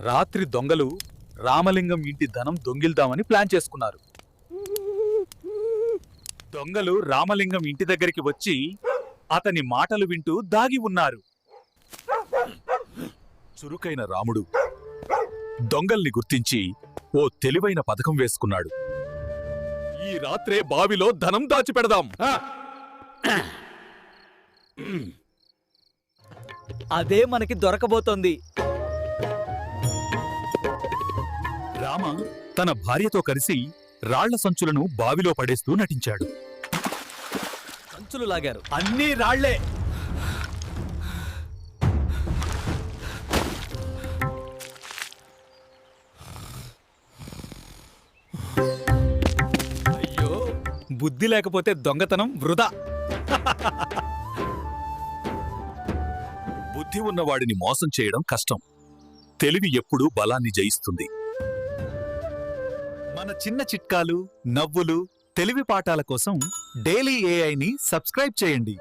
రాత్రి దొంగలు రామలింగం ఇంటి ధనం దొంగిల్దామని ప్లాన్ చేసుకున్నారు. దొంగలు రామలింగం ఇంటి దగ్గరికి వచ్చి అతని మాటలు వింటూ దాగి ఉన్నారు. చురుకైన రాముడు దొంగల్ని గుర్తించి ఓ తెలివైన పథకం వేసుకున్నాడు. ఈ రాత్రే బావిలో ధనం దాచిపెడదాం. అదే మనకి దొరకబోతోంది. రామ తన భార్యతో కలిసి రాళ్ళ సంచులను బావిలో పడేస్తూ నటించాడు. సంచులు లాగారు. అన్నీ రాళ్ళే. అయ్యో బుద్ధి లేకపోతే దొంగతనం వృధా. బుద్ధి ఉన్నవాడిని మోసం చేయడం కష్టం. తెలివి ఎప్పుడూ బలాన్ని జయిస్తుంది. మన చిన్న చిట్కాలు నవ్వులు తెలివి పాఠాల కోసం డైలీ ఏఐని సబ్స్క్రైబ్ చేయండి.